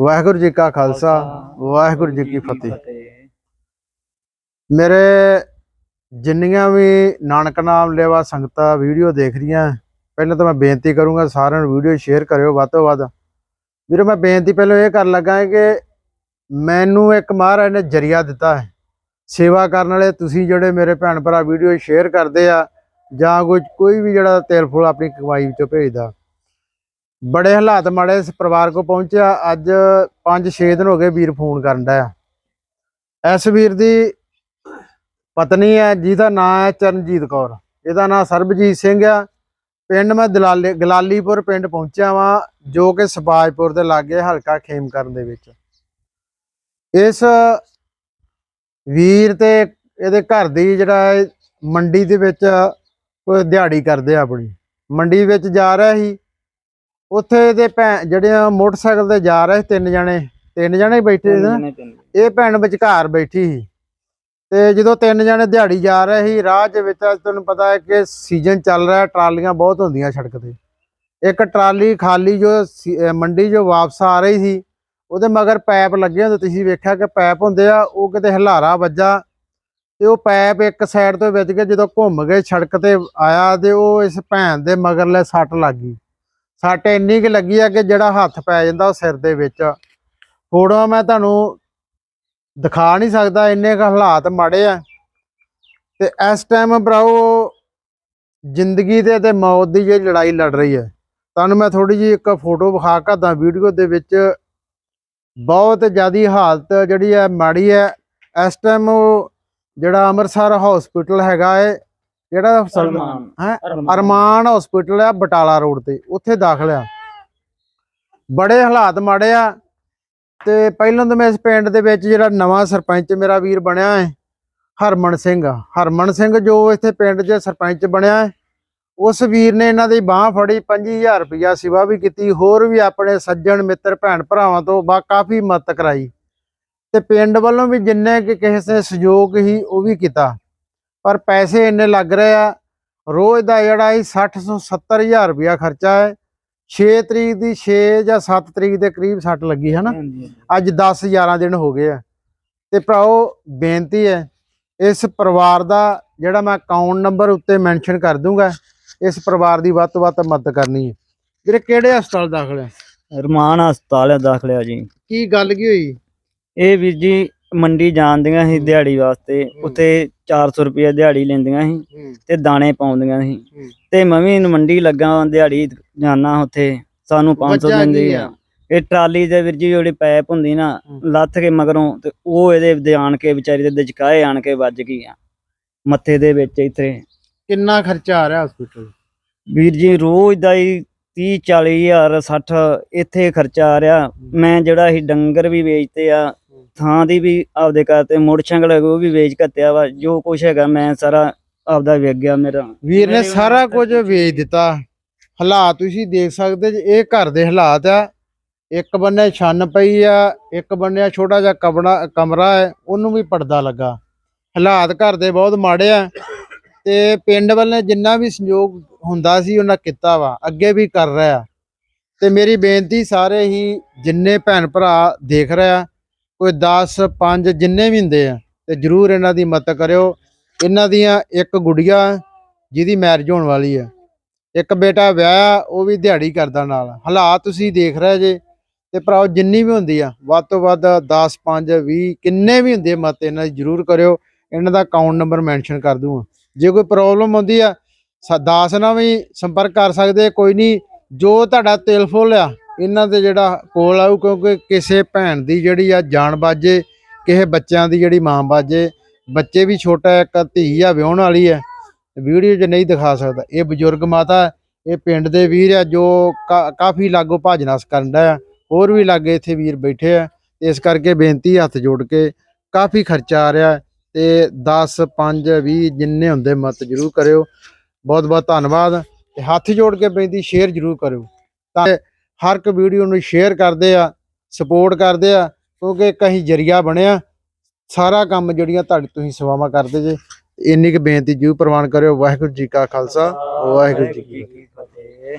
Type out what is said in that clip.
ਵਾਹਿਗੁਰੂ ਜੀ ਕਾ ਖਾਲਸਾ ਵਾਹਿਗੁਰੂ ਜੀ ਕੀ ਫਤਿਹ। ਮੇਰੇ ਜਿੰਨੀਆਂ ਵੀ ਨਾਨਕ ਨਾਮ ਲੈਵਾ ਸੰਗਤਾਂ ਵੀਡੀਓ ਦੇਖ ਰਹੀਆਂ ਪਹਿਲਾਂ ਤਾਂ ਮੈਂ ਬੇਨਤੀ ਕਰੂੰਗਾ ਸਾਰਿਆਂ ਨੂੰ ਵੀਡੀਓ ਸ਼ੇਅਰ ਕਰਿਓ ਵੱਧ ਤੋਂ ਵੱਧ। ਵੀਰੋ ਮੈਂ ਬੇਨਤੀ ਪਹਿਲਾਂ ਇਹ ਕਰਨ ਲੱਗਾ ਕਿ ਮੈਨੂੰ ਇੱਕ ਮਹਾਰਾਜ ਨੇ ਜਰੀਆ ਦਿੱਤਾ ਹੈ। ਸੇਵਾ ਕਰਨ ਵਾਲੇ ਤੁਸੀਂ ਜਿਹੜੇ ਮੇਰੇ ਭੈਣ ਭਰਾ ਵੀਡੀਓ ਸ਼ੇਅਰ ਕਰਦੇ ਆ ਜਾਂ ਕੋਈ ਵੀ ਜਿਹੜਾ ਤੇਲ ਫੁੱਲ ਆਪਣੀ ਕਮਾਈ ਵਿੱਚੋਂ ਭੇਜਦਾ ਬੜੇ ਹਾਲਾਤ ਮਾੜੇ ਇਸ ਪਰਿਵਾਰ ਕੋ ਪਹੁੰਚਿਆ। ਅੱਜ 5-6 ਦਿਨ ਹੋ ਗਏ ਵੀਰ ਫੋਨ ਕਰਨ ਦਾ ਇਸ ਵੀਰ ਦੀ ਪਤਨੀ ਹੈ, ਜਿਹਦਾ ਨਾਮ ਹੈ ਚਰਨਜੀਤ ਕੌਰ। ਇਹਦਾ ਨਾਮ ਸਰਬਜੀਤ ਸਿੰਘ ਆ। ਪਿੰਡ ਮੈਂ ਦਲਾਲੀ ਗਲਾਲੀਪੁਰ ਪਿੰਡ ਪਹੁੰਚਿਆ ਵਾਂ, ਜੋ ਕਿ ਸਬਾਜਪੁਰ ਦੇ ਲਾਗੇ ਹਲਕਾ ਖੇਮਕਰਨ ਦੇ ਵਿੱਚ। ਇਸ ਵੀਰ ਤੇ ਇਹਦੇ ਘਰ ਦੀ ਜਿਹੜਾ ਹੈ, ਮੰਡੀ ਦੇ ਵਿੱਚ ਕੋਈ ਦਿਹਾੜੀ ਕਰਦੇ ਆ ਆਪਣੀ। ਮੰਡੀ ਵਿੱਚ ਜਾ ਰਿਹਾ ਸੀ। ਉੱਥੇ ਇਹਦੇ ਭੈਣ ਜਿਹੜੇ ਮੋਟਰਸਾਈਕਲ ਤੇ ਜਾ ਰਹੇ ਸੀ ਤਿੰਨ ਜਣੇ ਤਿੰਨ ਜਣੇ ਬੈਠੇ ਸੀ ਇਹ ਭੈਣ ਵਿਚਕਾਰ ਬੈਠੀ ਸੀ। ਤੇ ਜਦੋਂ ਤਿੰਨ ਜਣੇ ਦਿਹਾੜੀ ਜਾ ਰਹੇ ਸੀ ਰਾਹ ਦੇ ਵਿੱਚ ਤੁਹਾਨੂੰ ਪਤਾ ਹੈ ਕਿ ਸੀਜ਼ਨ ਚੱਲ ਰਿਹਾ ਟਰਾਲੀਆਂ ਬਹੁਤ ਹੁੰਦੀਆਂ ਸੜਕ ਤੇ। ਇੱਕ ਟਰਾਲੀ ਖਾਲੀ ਜੋ ਮੰਡੀ ਜੋ ਵਾਪਸ ਆ ਰਹੀ ਸੀ ਉਹਦੇ ਮਗਰ ਪੈਪ ਲੱਗੇ ਹੁੰਦੇ ਤੁਸੀਂ ਵੇਖਿਆ ਕਿ ਪੈਪ ਹੁੰਦੇ ਆ ਉਹ ਕਿਤੇ ਹਲਾਰਾ ਵੱਜਾ। ਤੇ ਉਹ ਪੈਪ ਇੱਕ ਸਾਈਡ ਤੋਂ ਵੱਜ ਕੇ ਜਦੋਂ ਘੁੰਮ ਕੇ ਸੜਕ ਤੇ ਆਇਆ ਤੇ ਉਹ ਇਸ ਭੈਣ ਦੇ ਮਗਰਲੇ ਸੱਟ ਲੱਗ ਗਈ। ਸੱਟ ਇੰਨੀ ਕਿ ਲੱਗੀ ਆ ਕਿ ਜਿਹੜਾ ਹੱਥ ਪੈ ਜਾਂਦਾ ਉਹ ਸਿਰ ਦੇ ਵਿੱਚ। ਫੋਟੋਆਂ ਮੈਂ ਤੁਹਾਨੂੰ ਦਿਖਾ ਨਹੀਂ ਸਕਦਾ, ਇੰਨੇ ਕੁ ਹਾਲਾਤ ਮਾੜੇ ਆ। ਤੇ ਇਸ ਟਾਈਮ ਭਰਾਓ ਜ਼ਿੰਦਗੀ ਦੇ ਤੇ ਮੌਤ ਦੀ ਜਿਹੜੀ ਲੜਾਈ ਲੜ ਰਹੀ ਹੈ। ਤੁਹਾਨੂੰ ਮੈਂ ਥੋੜੀ ਜਿਹੀ ਇੱਕ ਫੋਟੋ ਵਿਖਾ ਕਰਦਾ ਵੀਡੀਓ ਦੇ ਵਿੱਚ ਬਹੁਤ ਜ਼ਿਆਦੀ ਹਾਲਤ ਜਿਹੜੀ ਹੈ ਮਾੜੀ ਹੈ। ਇਸ ਟਾਈਮ ਉਹ ਜਿਹੜਾ ਅੰਮ੍ਰਿਤਸਰ ਹਸਪੀਟਲ ਹੈਗਾ ਹੈ ਜਿਹੜਾ ਹੈ? ਅਰਮਾਨ। ਹਸਪੀਟਲ ਆ ਬਟਾਲਾ ਰੋਡ ਤੇ। ਉੱਥੇ ਦਾਖਲ ਆ। ਬੜੇ ਹਾਲਾਤ ਮਾੜੇ ਆ। ਤੇ ਪਹਿਲਾਂ ਤਾਂ ਮੈਂ ਇਸ ਪਿੰਡ ਦੇ ਵਿੱਚ ਜਿਹੜਾ ਨਵਾਂ ਸਰਪੰਚ ਮੇਰਾ ਵੀਰ ਬਣਿਆ ਹੈ ਹਰਮਨ ਸਿੰਘ ਹਰਮਨ ਸਿੰਘ ਜੋ ਇੱਥੇ ਪਿੰਡ 'ਚ ਸਰਪੰਚ ਬਣਿਆ ਹੈ ਉਸ ਵੀਰ ਨੇ ਇਹਨਾਂ ਦੀ ਬਾਹ ਫੜੀ 25000 ਰੁਪਇਆ ਸੇਵਾ ਵੀ ਕੀਤੀ। ਹੋਰ ਵੀ ਆਪਣੇ ਸੱਜਣ ਮਿੱਤਰ ਭੈਣ ਭਰਾਵਾਂ ਤੋਂ ਬਾ ਕਾਫੀ ਮਦਦ ਕਰਾਈ। ਤੇ ਪਿੰਡ ਵੱਲੋਂ ਵੀ ਜਿੰਨੇ ਕਿ ਕਿਸੇ ਸਹਿਯੋਗ ਹੀ ਉਹ ਵੀ ਕੀਤਾ। ਪਰ ਪੈਸੇ ਇੰਨੇ ਲੱਗ ਰਹੇ ਆ। ਰੋਜ਼ ਦਾ ਜਿਹੜਾ ਇਹ 60 ਤੋਂ 70000 ਰੁਪਇਆ ਖਰਚਾ ਹੈ। 6 ਤਰੀਕ ਦੀ 6 ਜਾਂ 7 ਤਰੀਕ ਦੇ ਕਰੀਬ ਸੱਟ ਲੱਗੀ ਹੈ ਨਾ ਅੱਜ 10 11 ਦਿਨ ਹੋ ਗਏ ਆ। ਤੇ ਭਰਾਓ ਬੇਨਤੀ ਹੈ ਇਸ ਪਰਿਵਾਰ ਦਾ ਜਿਹੜਾ ਮੈਂ ਅਕਾਊਂਟ ਨੰਬਰ ਉੱਤੇ ਮੈਂਸ਼ਨ ਕਰ ਦੂੰਗਾ ਇਸ ਪਰਿਵਾਰ ਦੀ ਵੱਧ ਤੋਂ ਵੱਧ ਮਦਦ ਕਰਨੀ ਹੈ। ਵੀਰੇ ਕਿਹੜੇ ਹਸਪਤਾਲ ਦਾਖਲ ਹੈ? ਰਮਾਨ ਹਸਪਤਾਲ ਆ ਦਾਖਲਿਆ ਜੀ। ਕੀ ਗੱਲ ਕੀ ਹੋਈ? ਇਹ ਵੀਰ ਜੀ ਮੰਡੀ ਜਾਂਦੀਆਂ ਸੀ। ਦਿਹਾੜੀ ਵਾਸਤੇ। ਉੱਥੇ 400 ਰੁਪਏ ਦਿਹਾੜੀ ਲੈਂਦੀਆਂ ਸੀ ਤੇ ਦਾਣੇ ਪਾਉਂਦੀਆਂ ਸੀ। ਤੇ ਮੈਂ ਵੀ ਮੰਡੀ ਲੱਗਾ ਦਿਹਾੜੀ ਜਾਣਾ ਉੱਥੇ ਸਾਨੂੰ 500 ਵਜ੍ਹਾ ਦਿੰਦੇ ਆ? ਇਹ ਟਰਾਲੀ ਦੇ ਵੀਰ ਜੀ ਜਿਹੜੀ ਪੈਪ ਹੁੰਦੀ ਨਾ। ਲੱਥ ਕੇ ਮਗਰੋਂ ਤੇ ਉਹ ਇਹਦੇ ਦੇ ਆਣ ਕੇ ਵਿਚਾਰੀ ਦੇ ਦਚਕਾਏ ਆਣ ਕੇ ਵੱਜ ਗਈ ਆ ਮੱਥੇ ਦੇ ਵਿੱਚ ਇੱਥੇ ਕਿੰਨਾ ਖਰਚਾ ਆ ਰਿਹਾ ਹਸਪੀਟਲ ਵੀਰ ਜੀ ਰੋਜ਼ ਦਾ ਹੀ 30 40 ਹਜ਼ਾਰ 60 ਇੱਥੇ ਖਰਚਾ ਆ ਰਿਹਾ ਮੈਂ ਜਿਹੜਾ ਹੀ ਡੰਗਰ ਵੀ ਵੇਚਤੇ ਆ ਥਾਂ ਦੀ ਵੀ ਆਪਦੇ ਘਰ ਤੇ ਮੋਟਰਸਾਈਕਲ ਹੈਗਾ ਉਹ ਵੀ ਵੇਚ ਘੱਤਿਆ ਵਾ ਜੋ ਕੁਛ ਹੈਗਾ ਮੈਂ ਸਾਰਾ ਆਪਦਾ ਵੇਚ ਗਿਆ ਮੇਰਾ। ਵੀਰ ਨੇ ਸਾਰਾ ਕੁਝ ਵੇਚ। ਦਿੱਤਾ। ਹਾਲਾਤ ਤੁਸੀਂ ਦੇਖ ਸਕਦੇ ਜੇ ਇਹ ਘਰ ਦੇ ਹਾਲਾਤ ਆ। ਇੱਕ ਬੰਨੇ ਛੰਨ ਪਈ ਆ ਇੱਕ ਬੰਨੇ ਛੋਟਾ ਜਿਹਾ ਕਮਰਾ ਕਮਰਾ ਹੈ ਉਹਨੂੰ ਵੀ ਪਰਦਾ ਲੱਗਾ। ਹਾਲਾਤ ਘਰ ਦੇ ਬਹੁਤ ਮਾੜੇ ਆ ਤੇ ਪਿੰਡ ਵੱਲ ਜਿੰਨਾ ਵੀ ਸੰਯੋਗ ਹੁੰਦਾ ਸੀ ਉਹਨਾਂ ਕੀਤਾ ਵਾ ਅੱਗੇ ਵੀ ਕਰ ਰਿਹਾ। ਤੇ ਮੇਰੀ ਬੇਨਤੀ ਸਾਰੇ ਹੀ ਜਿੰਨੇ ਭੈਣ ਭਰਾ ਦੇਖ ਰਿਹਾ ਕੋਈ 10 5 ਜਿੰਨੇ ਵੀ ਹੁੰਦੇ ਆ, ਤੇ ਜਰੂਰ ਇਹਨਾਂ ਦੀ ਮਦਦ ਕਰਿਓ। ਇਹਨਾਂ ਦੀਆਂ ਇੱਕ ਗੁੜੀਆ, ਜਿਹਦੀ ਮੈਰਿਜ ਹੋਣ ਵਾਲੀ ਆ। ਇੱਕ ਬੇਟਾ ਵਿਆਹ ਉਹ ਵੀ ਦਿਹਾੜੀ ਕਰਦਾ ਨਾਲ। ਹਾਲਾਤ ਤੁਸੀਂ ਦੇਖ ਰਹੇ ਜੇ, ਤੇ ਭਰਾਓ ਜਿੰਨੀ ਵੀ ਹੁੰਦੀ ਆ, ਵੱਧ ਤੋਂ ਵੱਧ 10 5 20 ਕਿੰਨੇ ਵੀ ਹੁੰਦੇ ਮਤ ਇਹਨਾਂ ਦੀ ਜਰੂਰ ਕਰਿਓ। ਇਹਨਾਂ ਦਾ ਅਕਾਊਂਟ ਨੰਬਰ ਮੈਂਸ਼ਨ ਕਰ ਦੂੰਗਾ ਜੇ ਕੋਈ ਪ੍ਰੋਬਲਮ ਹੁੰਦੀ ਆ, ਸ- ਦਾਸ ਨਾਲ ਵੀ ਸੰਪਰਕ ਕਰ ਸਕਦੇ ਕੋਈ ਨਹੀਂ। ਜੋ ਤੁਹਾਡਾ ਤਿਲ ਫੁੱਲ ਆ ਇਹਨਾਂ ਦੇ ਜਿਹੜਾ ਕੋਲ ਆਊ, ਕਿਉਂਕਿ ਕਿਸੇ ਭੈਣ ਦੀ ਜਿਹੜੀ ਆ ਜਾਨ ਬਾਜੇ, ਕਿਸੇ ਬੱਚਿਆਂ ਦੀ ਜਿਹੜੀ ਮਾਂ ਬਾਜੇ, ਬੱਚੇ ਵੀ ਛੋਟਾ ਇੱਕ ਧੀ ਆ, ਵਿਆਹਣ ਵਾਲੀ ਹੈ ਵੀਡੀਓ 'ਚ ਨਹੀਂ ਦਿਖਾ ਸਕਦਾ। ਇਹ ਬਜ਼ੁਰਗ ਮਾਤਾ, ਇਹ ਪਿੰਡ ਦੇ ਵੀਰ ਆ, ਜੋ ਕਾ- ਕਾਫੀ ਲਾਗੋ ਭਾਜਨਾਸ ਕਰਨ ਦਾ ਆ ਹੋਰ ਵੀ ਲਾਗੇ ਇੱਥੇ ਵੀਰ ਬੈਠੇ ਆ, ਤੇ ਇਸ ਕਰਕੇ ਬੇਨਤੀ ਹੱਥ ਜੋੜ ਕੇ ਕਾਫੀ ਖਰਚਾ ਆ ਰਿਹਾ ਹੈ ਤੇ 10 5 20 ਜਿੰਨੇ ਹੁੰਦੇ ਮਤ ਜਰੂਰ ਕਰਿਓ। ਬਹੁਤ ਬਹੁਤ ਧੰਨਵਾਦ, ਤੇ ਹੱਥ ਜੋੜ ਕੇ ਬੇਨਤੀ ਸ਼ੇਅਰ ਜਰੂਰ ਕਰਿਓ। ਤਾਂ ਹਰ ਇੱਕ ਵੀਡੀਓ ਨੂੰ ਸ਼ੇਅਰ ਕਰਦੇ ਆ ਸਪੋਰਟ ਕਰਦੇ ਆ ਕਿਉਂਕਿ ਕਹੀਂ ਜਰੀਆ ਬਣਿਆ। ਸਾਰਾ ਕੰਮ ਜਿਹੜੀਆਂ ਤੁਹਾਡੀ ਤੁਸੀਂ ਸੇਵਾਵਾਂ ਕਰਦੇ ਜੇ। ਇੰਨੀ ਕੁ ਬੇਨਤੀ ਜਰੂਰ ਪ੍ਰਵਾਨ ਕਰਿਓ। ਵਾਹਿਗੁਰੂ ਜੀ ਕਾ ਖਾਲਸਾ। ਵਾਹਿਗੁਰੂ ਜੀ ਕੀ ਫਤਿਹ।